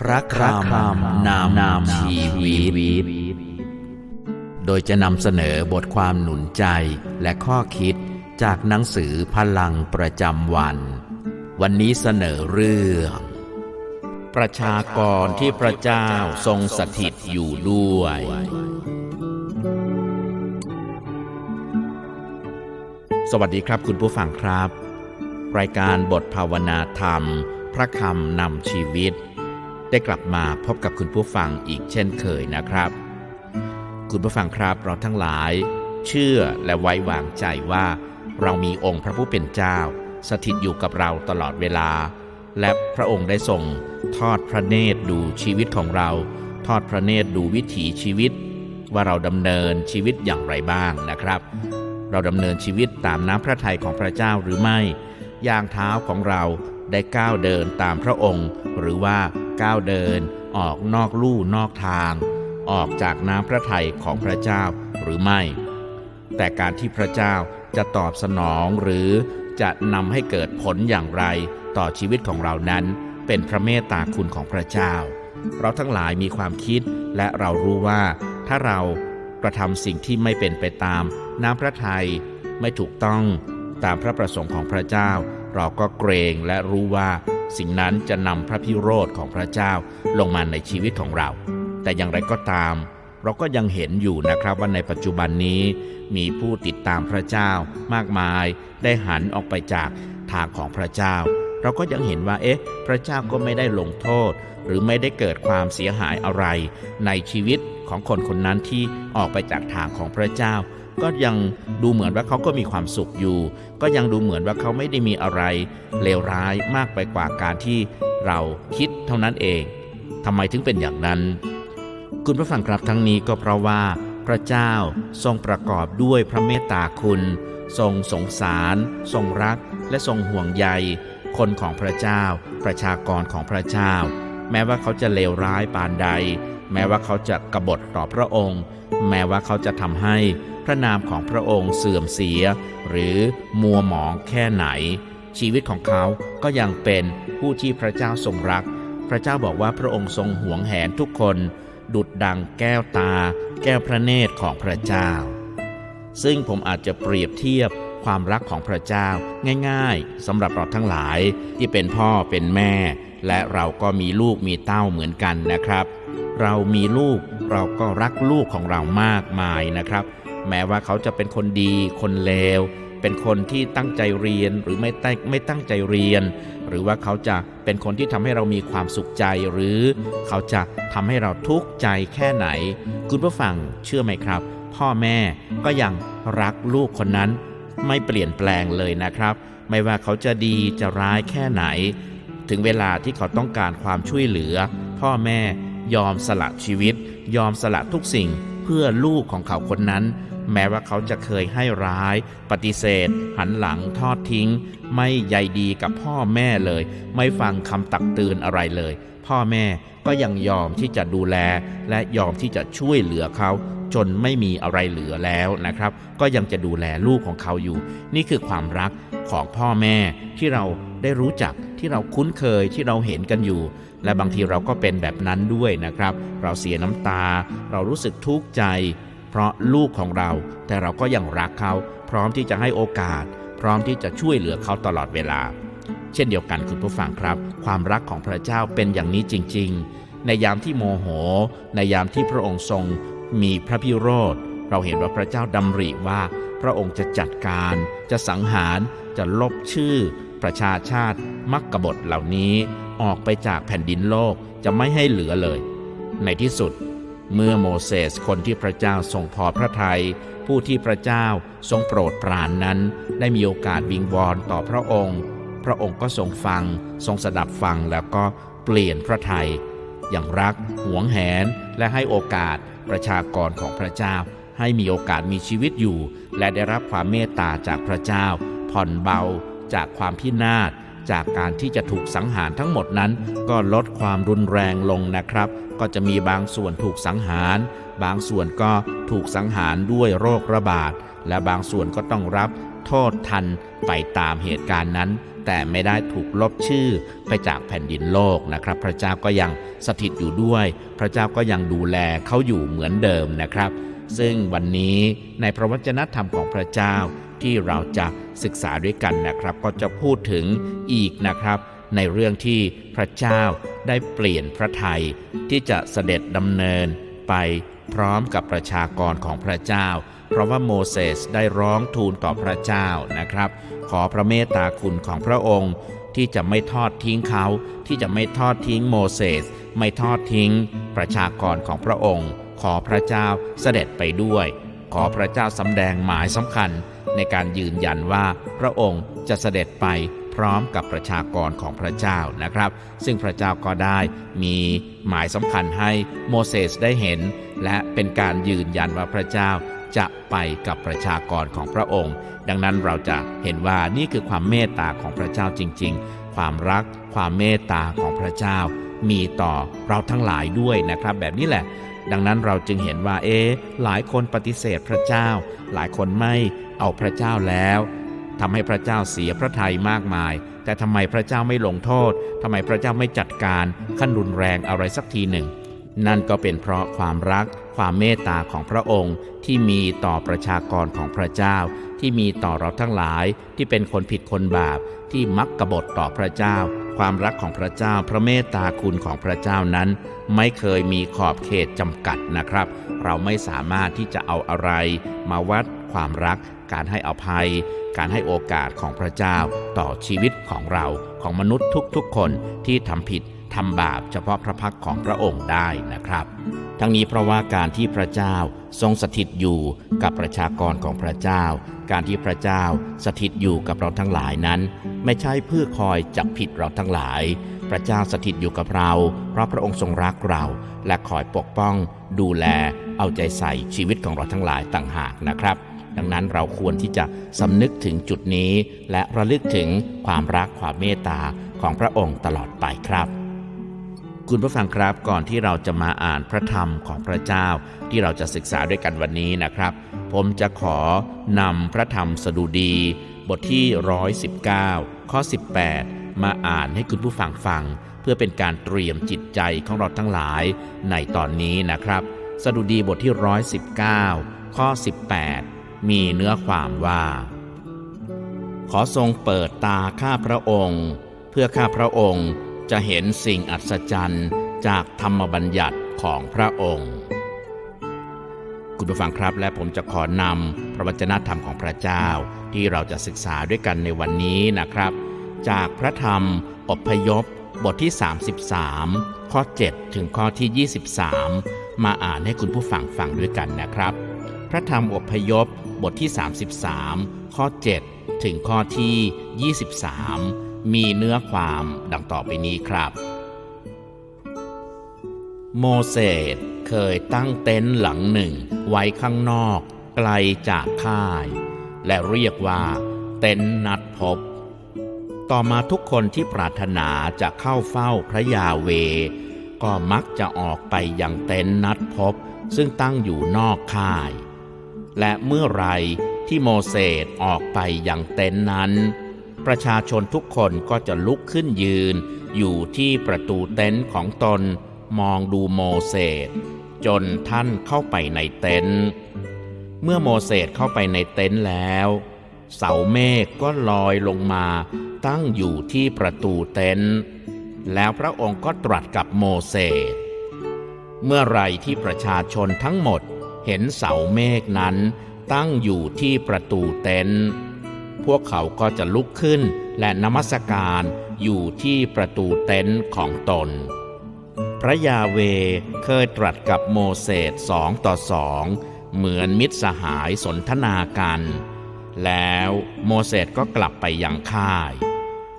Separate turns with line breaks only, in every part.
พระคำนามนามชีวิต โดยจะนำเสนอบทความหนุนใจและข้อคิดจากหนังสือพลังประจำวัน วันนี้เสนอเรื่อง ประชากรที่พระเจ้าทรงสถิตอยู่ด้วย สวัสดีครับคุณผู้ฟังครับ รายการบทภาวนาธรรม พระคำนำชีวิต ได้กลับมาพบกับคุณผู้ฟังอีกเช่นเคยนะครับ คุณผู้ฟังครับเราทั้งหลาย เชื่อและไว้วางใจว่า เรามีองค์พระผู้เป็นเจ้า สถิตอยู่กับเราตลอดเวลา และพระองค์ได้ทรงทอดพระเนตรดูชีวิตของเรา ทอดพระเนตรดูวิถีชีวิต ว่าเราดำเนินชีวิตอย่างไรบ้างนะครับ เราดำเนินชีวิตตามน้ำพระทัยของพระเจ้าหรือไม่ย่างเท้าของเราได้ก้าวเดินตามพระองค์ หรือว่า ก้าวเดิน ออกนอกลู่นอกทาง ออกจากน้ำพระทัยของพระเจ้าหรือไม่ แต่การที่พระเจ้าจะตอบสนองหรือจะนำให้เกิดผลอย่างไรต่อชีวิตของเรานั้นเป็นพระเมตตาคุณของพระเจ้า เราทั้งหลายมีความคิดและเรารู้ว่า ถ้าเรากระทำสิ่งที่ไม่เป็นไปตามน้ำพระทัยไม่ถูกต้องตามพระประสงค์ของพระเจ้า เราก็เกรงและรู้ว่า สิ่งนั้นจะนำพระพิโรธของพระเจ้าลงมาในชีวิตของเรา แต่อย่างไรก็ตาม เราก็ยังเห็นอยู่นะครับว่าในปัจจุบันนี้ มีผู้ติดตามพระเจ้ามากมาย ได้หันออกไปจากทางของพระเจ้า เราก็ยังเห็นว่าเอ๊ะ พระเจ้าก็ไม่ได้ลงโทษ หรือไม่ได้เกิดความเสียหายอะไร ในชีวิตของคนคนนั้นที่ออกไปจากทางของพระเจ้า ก็ยังดูเหมือนว่าเขาก็มีความสุขอยู่ ก็ยังดูเหมือนว่าเขาไม่ได้มีอะไรเลวร้ายมากไปกว่าการที่เราคิดเท่านั้นเองทำไมถึงเป็นอย่างนั้น คุณผู้ฟังครับทั้งนี้ก็เพราะว่า พระเจ้าทรงประกอบด้วยพระเมตตาคุณ ทรงสงสาร ทรงรัก และทรงห่วงใย คนของพระเจ้า ประชากรของพระเจ้า แม้ว่าเขาจะเลวร้ายปานใด แม้ว่าเขาจะกบฏต่อพระองค์ แม้ว่าเขาจะทำให้ พระนามของพระองค์เสื่อมเสีย หรือมัวหมองแค่ไหน ชีวิตของเขาก็ยังเป็นผู้ที่พระเจ้าทรงรัก พระเจ้าบอกว่าพระองค์ทรงหวงแหนทุกคน ดุดดังแก้วตา แก้วพระเนตรของพระเจ้า ซึ่งผมอาจจะเปรียบเทียบความรักของพระเจ้าง่ายๆสำหรับเราทั้งหลายที่เป็นพ่อเป็นแม่ และเราก็มีลูกมีเต้าเหมือนกันนะครับ เรามีลูกเราก็รักลูกของเรามากมายนะครับ แม้ว่าเขาจะเป็นคนดี คนเลว เป็นคนที่ตั้งใจเรียนหรือไม่ตั้งไม่ตั้งใจเรียน หรือว่าเขาจะเป็นคนที่ทำให้เรามีความสุขใจ หรือเขาจะทำให้เราทุกข์ใจแค่ไหน คุณผู้ฟังเชื่อไหมครับ พ่อแม่ก็ยังรักลูกคนนั้น ไม่เปลี่ยนแปลงเลยนะครับ ไม่ว่าเขาจะดีจะร้ายแค่ไหน ถึงเวลาที่เขาต้องการความช่วยเหลือ พ่อแม่ยอมสละชีวิต ยอมสละทุกสิ่งเพื่อลูกของเขาคนนั้น แม้ว่าเขาจะเคยให้ร้าย ปฏิเสธ หันหลังทอดทิ้ง ไม่ใยดีกับพ่อแม่เลย ไม่ฟังคำตักเตือนอะไรเลย พ่อแม่ก็ยังยอมที่จะดูแล และยอมที่จะช่วยเหลือเขา จนไม่มีอะไรเหลือแล้วนะครับ ก็ยังจะดูแลลูกของเขาอยู่ นี่คือความรักของพ่อแม่ที่เราได้รู้จักที่เราคุ้นเคยที่เราเห็นกันอยู่ และบางทีเราก็เป็นแบบนั้นด้วยนะครับ เราเสียน้ำตา เรารู้สึกทุกข์ใจ เพราะลูกของเรา แต่เราก็ยังรักเขา พร้อมที่จะให้โอกาส พร้อมที่จะช่วยเหลือเขาตลอดเวลา เช่นเดียวกันคุณผู้ฟังครับ ความรักของพระเจ้าเป็นอย่างนี้จริง ๆ ในยามที่โมโห ในยามที่พระองค์ทรง มีพระพิโรธเราเห็นว่าพระเจ้าดำริว่า พระองค์จะจัดการ จะสังหาร จะลบชื่อ ประชาชาติมักกบฏเหล่านี้ ออกไปจากแผ่นดินโลกจะไม่ให้เหลือเลย ในที่สุด เมื่อโมเสสคนที่พระเจ้าทรงพอพระทยัยผู้ที่พระเจ้าทรงโปรดปรานนั้น ได้มีโอกาสวิงวอนต่อพระองค์ พระองค์ก็ทรงฟัง ทรงสดับฟังแล้วก็เปลี่ยนพระทยัยยังรักหวงแหนและให้โอกาสประชากรของพระเจ้า ให้มีโอกาสมีชีวิตอยู่ และได้รับความเมตตาจากพระเจ้า ผ่อนเบาจากความพินาศ จากการที่จะถูกสังหารทั้งหมดนั้น ก็ลดความรุนแรงลงนะครับ ก็จะมีบางส่วนถูกสังหาร บางส่วนก็ถูกสังหารด้วยโรคระบาด และบางส่วนก็ต้องรับโทษทันไปตามเหตุการณ์นั้น แต่ไม่ได้ถูกลบชื่อไปจากแผ่นดินโลกนะครับ พระเจ้าก็ยังสถิตอยู่ด้วย พระเจ้าก็ยังดูแลเขาอยู่เหมือนเดิมนะครับ ซึ่งวันนี้ในพระวจนะธรรมของพระเจ้าที่เราจะ ศึกษาด้วยกันนะครับ ก็จะพูดถึงอีกนะครับ ในเรื่องที่พระเจ้าได้เปลี่ยนพระทัยที่จะเสด็จดำเนินไปพร้อมกับประชากรของพระเจ้า เพราะว่าโมเสสได้ร้องทูลต่อพระเจ้านะครับ ขอพระเมตตาคุณของพระองค์ ที่จะไม่ทอดทิ้งเขา ที่จะไม่ทอดทิ้งโมเสส ไม่ทอดทิ้ง ประชากรของพระองค์ ขอพระเจ้าเสด็จไปด้วย ขอพระเจ้าสำแดงหมายสำคัญ ในการยืนยันว่าพระองค์จะเสด็จไปพร้อมกับประชากรของพระเจ้านะครับ ซึ่งพระเจ้าก็ได้มีหมายสำคัญให้โมเสสได้เห็น และเป็นการยืนยันว่าพระเจ้าจะไปกับประชากรของพระองค์ ดังนั้นเราจะเห็นว่านี่คือความเมตตาของพระเจ้าจริง ๆ ความรัก ความเมตตาของพระเจ้า มีต่อเราทั้งหลายด้วยนะครับ แบบนี้แหละ ดังนั้นเราจึงเห็นว่าเอ๊หลายคนปฏิเสธพระเจ้า หลายคนไม่เอาพระเจ้าแล้วทำให้พระเจ้าเสียพระทัยมากมาย แต่ทำไมพระเจ้าไม่ลงโทษทำไมพระเจ้าไม่จัดการขั้นรุนแรงอะไรสักทีหนึ่ง นั่นก็เป็นเพราะความรัก ความเมตตาของพระองค์ที่มีต่อประชากรของพระเจ้า ที่มีต่อเราทั้งหลายที่เป็นคนผิดคนบาปที่มักกบฏต่อพระเจ้า ความรักของพระเจ้าพระเมตตาคุณของพระเจ้านั้น ไม่เคยมีขอบเขตจำกัดนะครับ เราไม่สามารถที่จะเอาอะไร มาวัดความรัก การให้อภัย การให้โอกาสของพระเจ้า ต่อชีวิตของเราของมนุษย์ทุกๆคนที่ทำผิด ทำบาปเฉพาะพระพักของพระองค์ได้นะครับ ทั้งนี้เพราะว่าการที่พระเจ้าทรงสถิตอยู่กับประชากรของพระเจ้า การที่พระเจ้าสถิตอยู่กับเราทั้งหลายนั้น ไม่ใช่เพื่อคอยจับผิดเราทั้งหลาย พระเจ้าสถิตอยู่กับเรา เพราะพระองค์ทรงรักเรา และคอยปกป้อง ดูแล เอาใจใส่ชีวิตของเราทั้งหลายต่างหากนะครับดังนั้นเราควรที่จะสำนึกถึงจุดนี้ และระลึกถึงความรักความเมตตาของพระองค์ตลอดไปครับ คุณผู้ฟังครับก่อนที่เราจะมาอ่านพระธรรมของพระเจ้า ที่เราจะศึกษาด้วยกันวันนี้นะครับ ผมจะขอนำพระธรรมสดุดี บทที่ 119 ข้อ 18 มาอ่านให้คุณผู้ฟังฟัง เพื่อเป็นการเตรียมจิตใจของเราทั้งหลายในตอนนี้นะครับ สดุดีบทที่ 119 ข้อ 18 มีเนื้อความว่า ขอทรงเปิดตาข้าพระองค์ เพื่อข้าพระองค์ จะเห็นสิ่งอัศจรรย์จากธรรมบัญญัติของพระองค์ คุณผู้ฟังครับและผมจะขอนำพระวจนะธรรมของพระเจ้าที่เราจะศึกษาด้วยกันในวันนี้นะครับ จากพระธรรมอบพยพบทที่ 33 ข้อ 7 ถึงข้อที่ 23 มาอ่านให้คุณผู้ฟังฟังด้วยกันนะครับ พระธรรมอพยพบทที่ 33 ข้อ 7 ถึงข้อที่ 23 มีเนื้อความดังต่อไปนี้ครับ โมเสสเคยตั้งเต็นท์หลังหนึ่งไว้ข้างนอกไกลจากค่าย และเรียกว่า เต็นท์นัดพบ ต่อมาทุกคนที่ปรารถนาจะเข้าเฝ้าพระยาเว ก็มักจะออกไปยังเต็นท์นัดพบ ซึ่งตั้งอยู่นอกค่าย และเมื่อไรที่โมเสสออกไปยังเต็นท์นั้น ประชาชนทุกคนก็จะลุกขึ้นยืน อยู่ที่ประตูเต็นท์ของตนมองดูโมเสสจนท่านเข้าไปในเต็นท์เมื่อโมเสสเข้าไปในเต็นท์แล้ว เสาเมฆก็ลอยลงมาตั้งอยู่ที่ประตูเต็นท์แล้วพระองค์ก็ตรัสกับโมเสสเมื่อไรที่ประชาชนทั้งหมดเห็นเสาเมฆนั้นตั้งอยู่ที่ประตูเต็นท์ พวกเขาก็จะลุกขึ้นและนมัสการอยู่ที่ประตูเต็นท์ของตน พระยาเวเคยตรัสกับโมเสสสองต่อสองเหมือนมิตรสหายสนทนากัน แล้วโมเสสก็กลับไปยังค่าย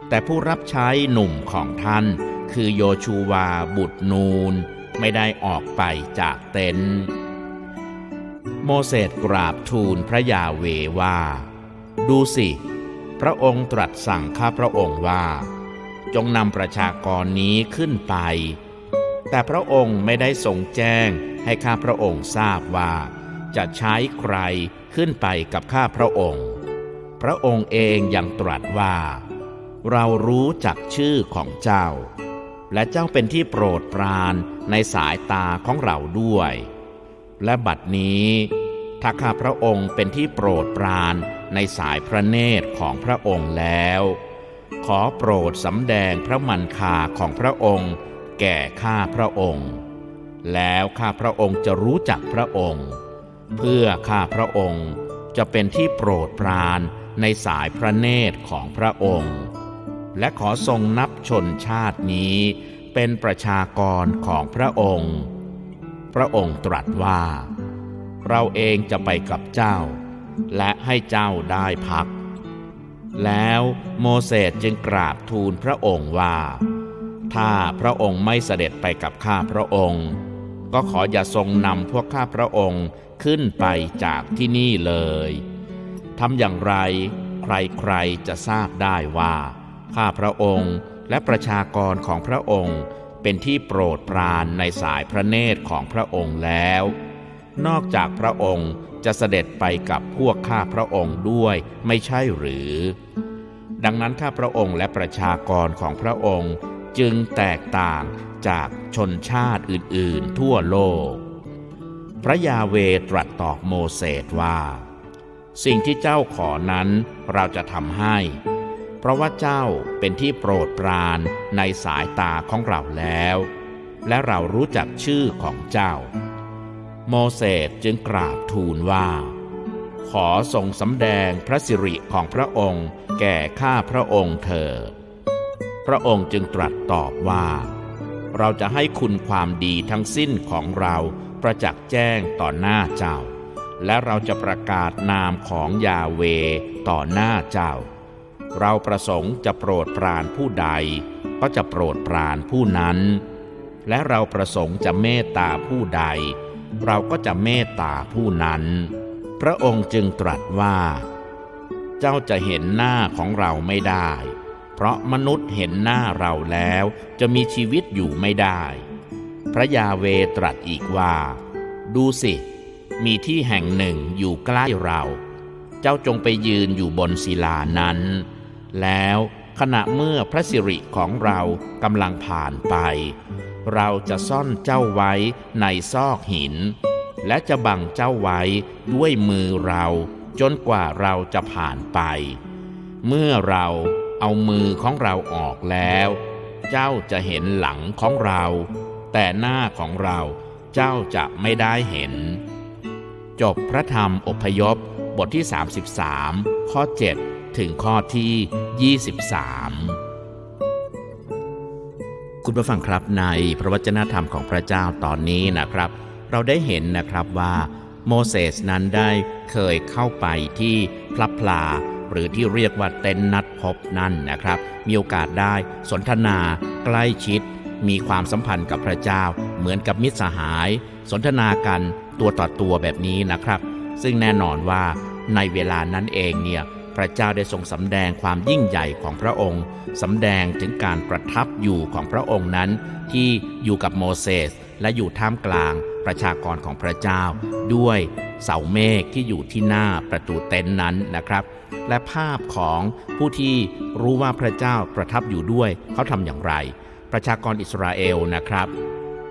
แต่ผู้รับใช้หนุ่มของท่านคือโยชูวาบุตรนูน ไม่ได้ออกไปจากเต็นท์โมเสสกราบทูลพระยาเวว่า ดูสิ พระองค์ตรัสสั่งข้าพระองค์ว่า จงนำประชากรนี้ขึ้นไป แต่พระองค์ไม่ได้ทรงแจ้งให้ข้าพระองค์ทราบว่า จะใช้ใครขึ้นไปกับข้าพระองค์ พระองค์เองยังตรัสว่า เรารู้จักชื่อของเจ้า และเจ้าเป็นที่โปรดปรานในสายตาของเราด้วย และบัดนี้ถ้าข้าพระองค์เป็นที่โปรดปราน ในสายพระเนตรของพระองค์แล้ว ขอโปรดสำแดงพระมันคาของพระองค์ แก่ข้าพระองค์ แล้วข้าพระองค์จะรู้จักพระองค์ เพื่อข้าพระองค์จะเป็นที่โปรดปรานในสายพระเนตรของพระองค์ และขอทรงนับชนชาตินี้เป็นประชากรของพระองค์ พระองค์ตรัสว่า เราเองจะไปกับเจ้า และให้เจ้าได้พัก แล้วโมเสสจึงกราบทูลพระองค์ว่า ถ้าพระองค์ไม่เสด็จไปกับข้าพระองค์ ก็ขออย่าทรงนำพวกข้าพระองค์ขึ้นไปจากที่นี่เลยทำอย่างไรใครๆจะทราบได้ว่า ข้าพระองค์และประชากรของพระองค์เป็นที่โปรดปรานในสายพระเนตรของพระองค์แล้ว นอกจากพระองค์ จะเสด็จไปกับพวกข้าพระองค์ด้วยไม่ใช่หรือ ดังนั้นข้าพระองค์และประชากรของพระองค์จึงแตกต่างจากชนชาติอื่นๆ ทั่วโลก พระยาเวตรัสตอบโมเสสว่า สิ่งที่เจ้าขอนั้นเราจะทำให้ เพราะว่าเจ้าเป็นที่โปรดปรานในสายตาของเราแล้ว และเรารู้จักชื่อของเจ้า โมเสสจึงกราบทูลว่า ขอทรงสำแดงพระสิริของพระองค์แก่ข้าพระองค์เถิด พระองค์จึงตรัสตอบว่า เราจะให้คุณความดีทั้งสิ้นของเราประจักษ์แจ้งต่อหน้าเจ้า และเราจะประกาศนามของยาเวต่อหน้าเจ้า เราประสงค์จะโปรดปรานผู้ใด ก็จะโปรดปรานผู้นั้น และเราประสงค์จะเมตตาผู้ใด เราก็จะเมตตาผู้นั้น พระองค์จึงตรัสว่า เจ้าจะเห็นหน้าของเราไม่ได้ เพราะมนุษย์เห็นหน้าเราแล้วจะมีชีวิตอยู่ไม่ได้ พระยาเวตรัสอีกว่า ดูสิ มีที่แห่งหนึ่งอยู่ใกล้เรา เจ้าจงไปยืนอยู่บนศิลานั้น แล้วขณะเมื่อพระสิริของเรากำลังผ่านไป เราจะซ่อนเจ้าไว้ในซอกหิน และจะบังเจ้าไว้ด้วยมือเราจนกว่าเราจะผ่านไป เมื่อเราเอามือของเราออกแล้ว เจ้าจะเห็นหลังของเรา แต่หน้าของเราเจ้าจะไม่ได้เห็น จบพระธรรมอพยพบทที่ 33 ข้อ 7 ถึงข้อที่ 23 คุณผู้ฟังครับในพระวจนะธรรมของพระเจ้าตอนนี้นะครับ เราได้เห็นนะครับว่าโมเสสนั้นได้เคยเข้าไปที่พลับพลา หรือที่เรียกว่าเต็นนัดพบนั่นนะครับ มีโอกาสได้สนทนาใกล้ชิด มีความสัมพันธ์กับพระเจ้า เหมือนกับมิตรสหาย สนทนากันตัวต่อตัวแบบนี้นะครับ ซึ่งแน่นอนว่าในเวลานั้นเองเนี่ย พระเจ้าได้ทรงสำแดงความยิ่งใหญ่ของพระองค์ สำแดงถึงการประทับอยู่ของพระองค์นั้น ที่อยู่กับโมเสสและอยู่ท่ามกลางประชากรของพระเจ้า ด้วยเสาเมฆที่อยู่ที่หน้าประตูเต็นท์นั้นนะครับ และภาพของผู้ที่รู้ว่าพระเจ้าประทับอยู่ด้วยเขาทำอย่างไร ประชากรอิสราเอลนะครับ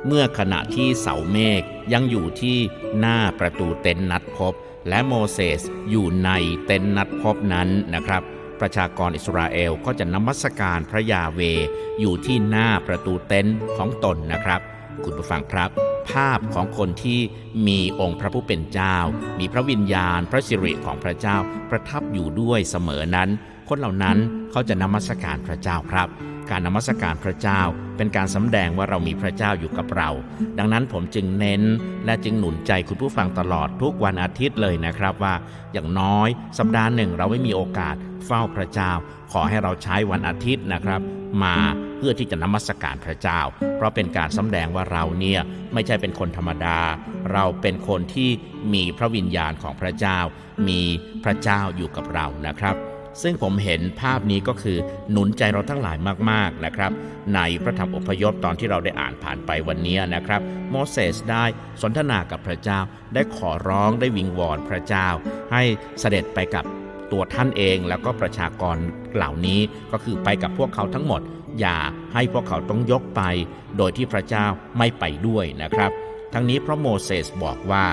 เมื่อขณะที่เสาเมฆยังอยู่ที่หน้าประตูเต็นท์นัดพบ และโมเสสอยู่ในเต็นท์นัดพบนั้นนะครับ ประชากรอิสราเอลก็จะนมัสการพระยาเวอยู่ที่หน้าประตูเต็นท์ของตนนะครับ คุณผู้ฟังครับ ภาพของคนที่มีองค์พระผู้เป็นเจ้า มีพระวิญญาณ พระสิริของพระเจ้าประทับอยู่ด้วยเสมอนั้น คนเหล่านั้นเขาจะนมัสการพระเจ้าครับ การนมัสการพระเจ้าเป็นการสำแดงว่าเรามีพระเจ้าอยู่กับเรา ดังนั้นผมจึงเน้นและจึงหนุนใจคุณผู้ฟังตลอดทุกวันอาทิตย์เลยนะครับว่า อย่างน้อยสัปดาห์หนึ่งเราไม่มีโอกาสเฝ้าพระเจ้า ขอให้เราใช้วันอาทิตย์นะครับ มา พื่อที่จะนมัสการพระเจ้า เพราะเป็นการสำแดงว่าเราเนี่ยไม่ใช่เป็นคนธรรมดา เราเป็นคนที่มีพระวิญญาณของพระเจ้า มีพระเจ้าอยู่กับเรานะครับซึ่งผมเห็นภาพนี้ก็คือหนุนใจเราทั้งหลายมากๆนะครับ ในพระธรรมอพยพตอนที่เราได้อ่านผ่านไปวันนี้นะครับ โมเสสได้สนทนากับพระเจ้า ได้ขอร้องได้วิงวอนพระเจ้า ให้เสด็จไปกับตัวท่านเองแล้วก็ประชากรเหล่านี้ก็คือไปกับพวกเขาทั้งหมด อย่าให้พวกเขาต้องยกไป โดยที่พระเจ้าไม่ไปด้วยนะครับ ทั้งนี้พระโมเสสบอกว่า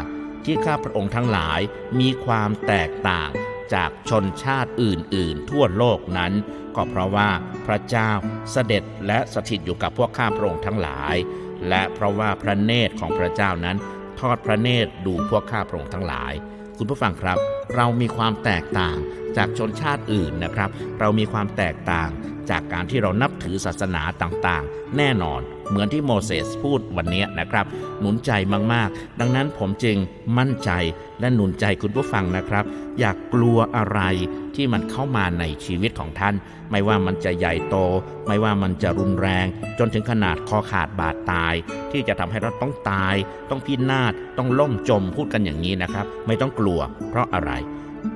ที่ข้าพระองค์ทั้งหลายมีความแตกต่างจากชนชาติอื่นๆ ทั่วโลกนั้น ก็เพราะว่าพระเจ้าเสด็จและสถิตอยู่กับพวกข้าพระองค์ทั้งหลาย และเพราะว่าพระเนตรของพระเจ้านั้น ทอดพระเนตรดูพวกข้าพระองค์ทั้งหลาย คุณผู้ฟังครับ เรามีความแตกต่างจากชนชาติอื่นนะครับ เรามีความแตกต่าง จากการที่เรานับถือศาสนาต่างๆ แน่นอนเหมือนที่โมเสสพูดวันนี้นะครับ หนุนใจมากๆ ดังนั้นผมจึงมั่นใจและหนุนใจคุณผู้ฟังนะครับ อยากกลัวอะไรที่มันเข้ามาในชีวิตของท่าน ไม่ว่ามันจะใหญ่โต ไม่ว่ามันจะรุนแรง จนถึงขนาดคอขาดบาดตาย ที่จะทำให้เราต้องตาย ต้องพินาศต้องล่มจมพูดกันอย่างนี้นะครับ ไม่ต้องกลัว เพราะอะไร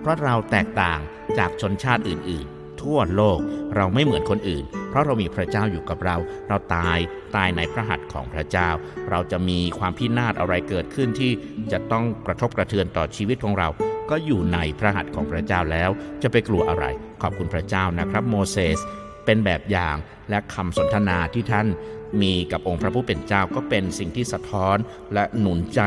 เพราะเราแตกต่างจากชนชาติอื่นๆ ทั่วโลก เราไม่เหมือนคนอื่น เพราะเรามีพระเจ้าอยู่กับเรา เราตายตายในพระหัตถ์ของพระเจ้า เราจะมีความพินาศอะไรเกิดขึ้นที่จะต้องกระทบกระเทือนต่อชีวิตของเรา ก็อยู่ในพระหัตถ์ของพระเจ้าแล้ว จะไปกลัวอะไร ขอบคุณพระเจ้านะครับ โมเสสเป็นแบบอย่างและคำสนทนาที่ท่านมีกับองค์พระผู้เป็นเจ้าก็เป็นสิ่งที่สะท้อนและหนุนใจ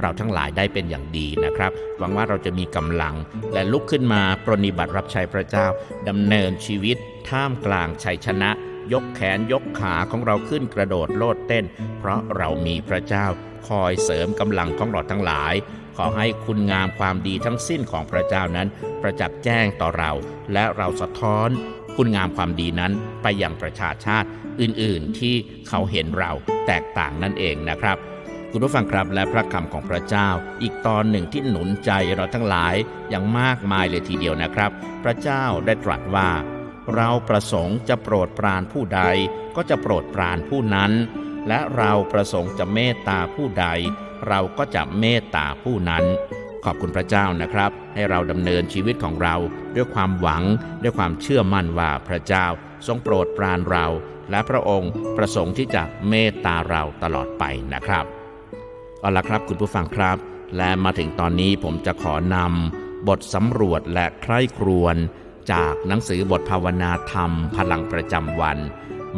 เราทั้งหลายได้เป็นอย่างดีนะครับ หวังว่าเราจะมีกำลังและลุกขึ้นมาปรนนิบัติรับใช้พระเจ้าดำเนินชีวิต ท่ามกลางชัยชนะ ยกแขนยกขาของเราขึ้นกระโดดโลดเต้น เพราะเรามีพระเจ้าคอยเสริมกำลังของเราทั้งหลาย ขอให้คุณงามความดีทั้งสิ้นของพระเจ้านั้น ประจักษ์แจ้งต่อเรา และเราสะท้อนคุณงามความดีนั้นไปยังประชาชาติอื่น ๆ ที่เขาเห็นเราแตกต่างนั่นเองนะครับ คุณผู้ฟังครับและพระคำของพระเจ้า อีกตอนหนึ่งที่หนุนใจเราทั้งหลายอย่างมากมายเลยทีเดียวนะครับ พระเจ้าได้ตรัสว่า เราประสงค์จะโปรดปรานผู้ใด ก็จะโปรดปรานผู้นั้น และเราประสงค์จะเมตตาผู้ใด เราก็จะเมตตาผู้นั้น ขอบคุณพระเจ้านะครับ ให้เราดำเนินชีวิตของเรา ด้วยความหวัง ด้วยความเชื่อมั่นว่าพระเจ้าทรงโปรดปรานเรา และพระองค์ประสงค์ที่จะเมตตาเราตลอดไปนะครับ เอาละครับคุณผู้ฟังครับ และมาถึงตอนนี้ผมจะขอนำบทสำรวจและใคร่ครวญจากหนังสือบทภาวนาธรรม พลังประจำวัน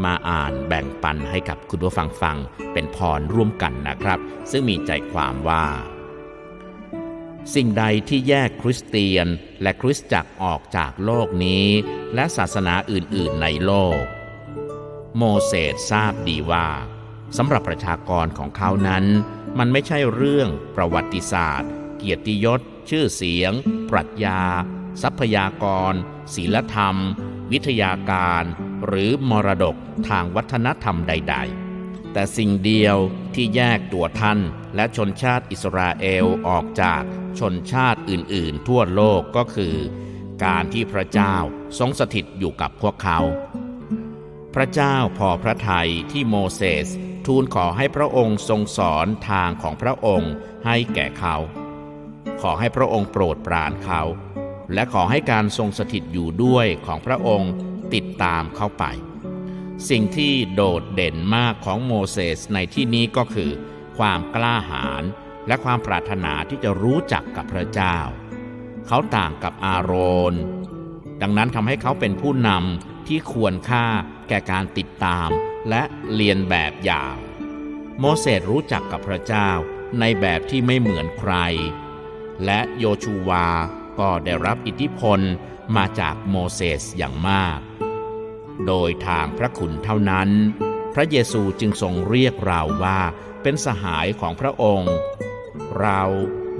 มาอ่านแบ่งปันให้กับคุณผู้ฟังฟังเป็นพรร่วมกันนะครับ ซึ่งมีใจความว่า สิ่งใดที่แยกคริสเตียนและคริสตจักรออกจากโลกนี้ และศาสนาอื่นๆในโลก โมเสสทราบดีว่าสำหรับประชากรของเขานั้น มันไม่ใช่เรื่องประวัติศาสตร์ เกียรติยศ ชื่อเสียง ปรัชญา ทรัพยากร ศีลธรรม วิทยาการ หรือมรดกทางวัฒนธรรมใด ๆ แต่สิ่งเดียวที่แยกตัวท่านและชนชาติอิสราเอลออกจากชนชาติอื่น ๆ ทั่วโลกก็คือ การที่พระเจ้าทรงสถิตอยู่กับพวกเขา พระเจ้าพอพระทัยที่โมเสส ทูลขอให้พระองค์ทรงสอนทางของพระองค์ให้แก่เขา ขอให้พระองค์โปรดปรานเขา และขอให้การทรงสถิตอยู่ด้วยของพระองค์ติดตามเข้าไป สิ่งที่โดดเด่นมากของโมเสสในที่นี้ก็คือ ความกล้าหาญและความปรารถนาที่จะรู้จักกับพระเจ้า เขาต่างกับอาโรน ดังนั้นทำให้เขาเป็นผู้นำที่ควรค่าแก่การติดตาม และเรียนแบบอย่าง โมเสสรู้จักกับพระเจ้าในแบบที่ไม่เหมือนใคร และโยชูวาก็ได้รับอิทธิพลมาจากโมเสสอย่างมาก โดยทางพระคุณเท่านั้น พระเยซูจึงทรงเรียกเราว่าเป็นสหายของพระองค์ เรา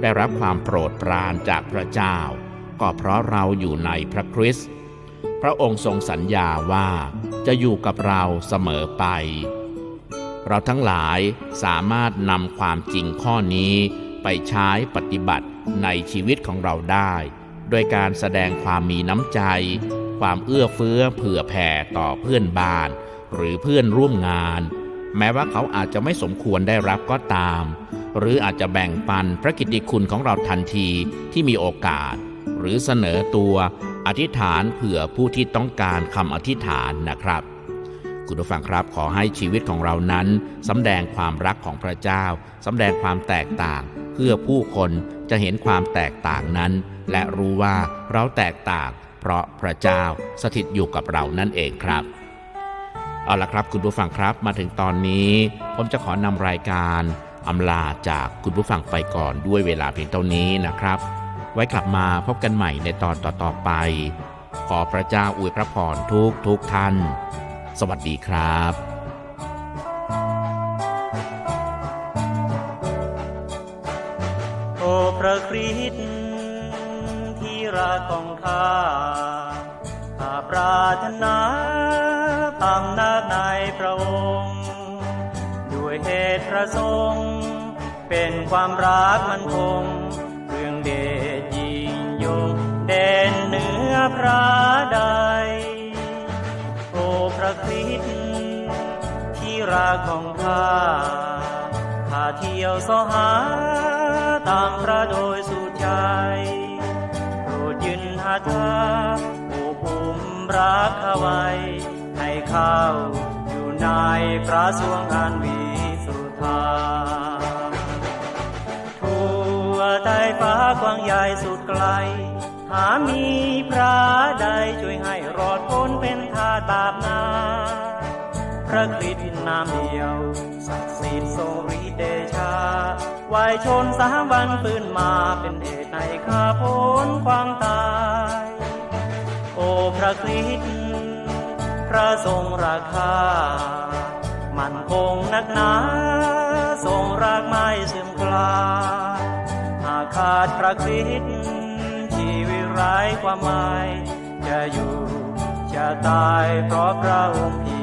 ได้รับความโปรดปรานจากพระเจ้า ก็เพราะเราอยู่ในพระคริสต์ พระองค์ทรงสัญญาว่าจะอยู่กับเราเสมอไป เราทั้งหลายสามารถนำความจริงข้อนี้ไปใช้ปฏิบัติในชีวิตของเราได้ โดยการแสดงความมีน้ำใจ ความเอื้อเฟื้อเผื่อแผ่ต่อเพื่อนบ้าน หรือเพื่อนร่วมงาน แม้ว่าเขาอาจจะไม่สมควรได้รับก็ตาม หรืออาจจะแบ่งปันพระกิตติคุณของเราทันทีที่มีโอกาส หรือเสนอตัว อธิษฐานเผื่อผู้ที่ต้องการคำอธิษฐานนะครับ คุณผู้ฟังครับขอให้ชีวิตของเรานั้นสำแดงความรักของพระเจ้าสำแดงความแตกต่าง เพื่อผู้คนจะเห็นความแตกต่างนั้น และรู้ว่าเราแตกต่าง เพราะพระเจ้าสถิตอยู่กับเรานั่นเองครับเอาละครับคุณผู้ฟังครับมาถึงตอนนี้ ผมจะขอนำรายการอำลาจากคุณผู้ฟังไปก่อนด้วยเวลาเพียงเท่านี้นะครับ ไว้กลับมาพบกันใหม่ในตอนต่อๆไป ขอพระเจ้าอวยพระพรทุกทุกท่าน สวัสดีครับ
โอพระคริสต์ที่รักของข้าข้าปรารถนาพำนักในพระองค์ ด้วยเหตุประสงค์ เป็นความรักมันคง พระใดโอพระคริสต์ที่รักของข้าข้าเที่ยวสหาตามพระโดยสุดใจโปรดยืนหาทาโอ้ภูมิรักข้าไว้ ให้เข้าอยู่ในพระสวงอันวิสุทธาทั่วใต้ฟ้ากว้างใหญ่สุดไกล หามีพระใดช่วยให้รอดพ้นเป็นทาตาบนา พระคริสต์นามเดียว ศักดิ์สิทธิ์ทรงฤทธิ์เดชาวายชนสามวันฟื้นมาเป็นเหตุในข้าพ้นความตาย โอ้พระคริสต์พระทรงราคา มันคงนักหนาทรงรากไม้เสื่อมคลาหากขาดพระคริสต์ ไร้ความหมาย จะอยู่จะตายเพราะพระองค์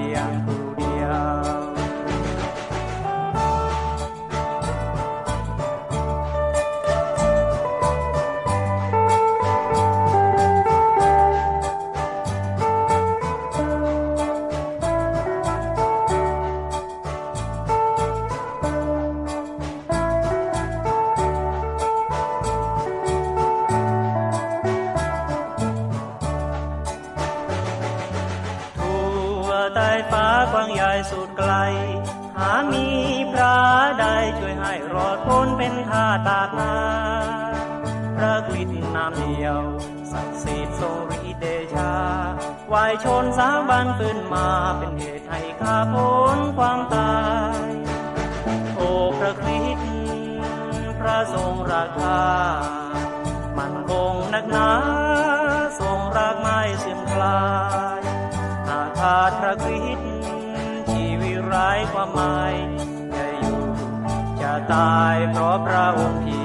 หามีพระใดช่วยให้รอดพ้นเป็นข้าตากนาพระคริสต์นามเดียวศักดิ์สิทธิ์ทรงฤทธิเดชาวายชนสาบันฟื้นมาเป็นเหตุให้ข้าพ้นความตาย โอ้พระคริสต์พระทรงราคามันคงนักหนาทรงรากไม้เสื่อมคลายหากขาดพระคริส ตายเพราะพระองค์ที